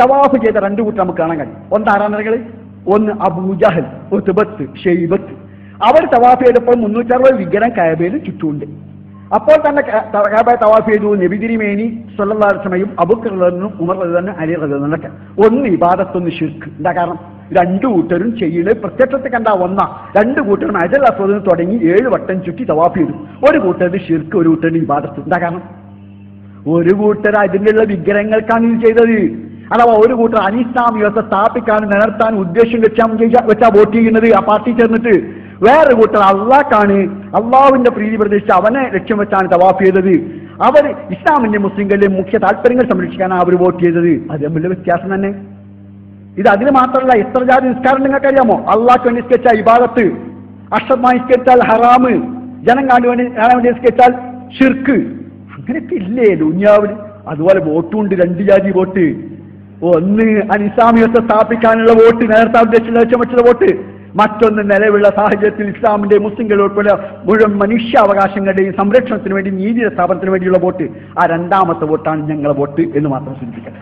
തവാഫ് ചെയ്ത രണ്ട് കൂട്ടം നമുക്ക് കാണാൻ കഴിയും. ഒന്ന് ആരാധനകൾ ഒന്ന് അബൂജഹൽ ഷെയ്ബത്ത്. അവർ തവാഫ് ചെയ്തപ്പോൾ മുന്നൂറ്ററുപത് വിഗ്രഹം കയബയിൽ ചുറ്റുമുണ്ട്. അപ്പോൾ തന്നെ കയബ തവാഫ് ചെയ്തു. നബിതിരിമേനി സൊല്ലാസ്മയും അബുക്കറിനും ഉമർ റഹ്ദാനും അലി റഹ്ദാനൊക്കെ ഒന്ന് ഇബാദത്തൊന്ന് ഷിർക്ക് എന്താ കാരണം? രണ്ടു കൂട്ടരും ചെയ്യുന്നത് പ്രത്യക്ഷത്തെ കണ്ട ഒന്ന. രണ്ട് കൂട്ടരും അജൽ അസ്വദിന് തുടങ്ങി ഏഴ് വട്ടം ചുറ്റി തവാഫ് ചെയ്തു. ഒരു കൂട്ടരുടെ ഷിർക്ക് ഒരു കൂട്ടരുടെ ഇബാദത്ത്. എന്താ കാരണം? ഒരു കൂട്ടർ അതിലുള്ള വിഗ്രഹങ്ങൾക്കാണ് ഇത് ചെയ്തത്. അഥവാ ഒരു കൂട്ടർ അനിസ്ലാം വ്യവസ്ഥ സ്ഥാപിക്കാൻ നിലനിർത്താനും ഉദ്ദേശം വെച്ചാ വെച്ചാ വോട്ട് ചെയ്യുന്നത് ആ പാർട്ടി ചേർന്നിട്ട്. വേറെ കൂട്ടർ അള്ളാഹ്ക്കാണ് അള്ളാഹുവിന്റെ പ്രീതി പ്രതീക്ഷിച്ച് അവനെ ലക്ഷ്യം വെച്ചാണ് തവാഫ് ചെയ്തത്. അവർ ഇസ്ലാമിന്റെ മുസ്ലിങ്ങളുടെ മുഖ്യ താല്പര്യങ്ങൾ സംരക്ഷിക്കാനാണ് അവർ വോട്ട് ചെയ്തത്. അത് തമ്മിലുള്ള വ്യത്യാസം തന്നെ. ഇത് അതിന് മാത്രമല്ല എത്ര ജാതി നിസ്കാരം നിങ്ങൾക്ക് അറിയാമോ അള്ളാഹ്ക്ക് വേണ്ടി നിസ്കരിച്ചാൽ ഇബാദത്ത് അഷ്ടമായി നിസ്കരിച്ചാൽ ഹറാമ് ജനം കാണു വേണ്ടി ഷിർക്ക് അങ്ങനെയൊക്കെ ഇല്ലേ ദുന്യാവിൽ അതുപോലെ വോട്ടുണ്ട് രണ്ട് ജാതി വോട്ട്. ഒന്ന് അനിസ്ലാമികത്തെ സ്ഥാപിക്കാനുള്ള വോട്ട് നേരത്തെ ഉദ്ദേശിച്ച വെച്ചുള്ള വോട്ട്. മറ്റൊന്ന് നിലവിലുള്ള സാഹചര്യത്തിൽ ഇസ്ലാമിന്റെ മുസ്ലിംകൾ ഉൾപ്പെടെ മുഴുവൻ മനുഷ്യാവകാശങ്ങളുടെയും സംരക്ഷണത്തിന് വേണ്ടി നീതി സ്ഥാപനത്തിന് വേണ്ടിയുള്ള വോട്ട്. ആ രണ്ടാമത്തെ വോട്ടാണ് ഞങ്ങളെ വോട്ട് എന്ന് മാത്രം സൂചിപ്പിക്കട്ടെ.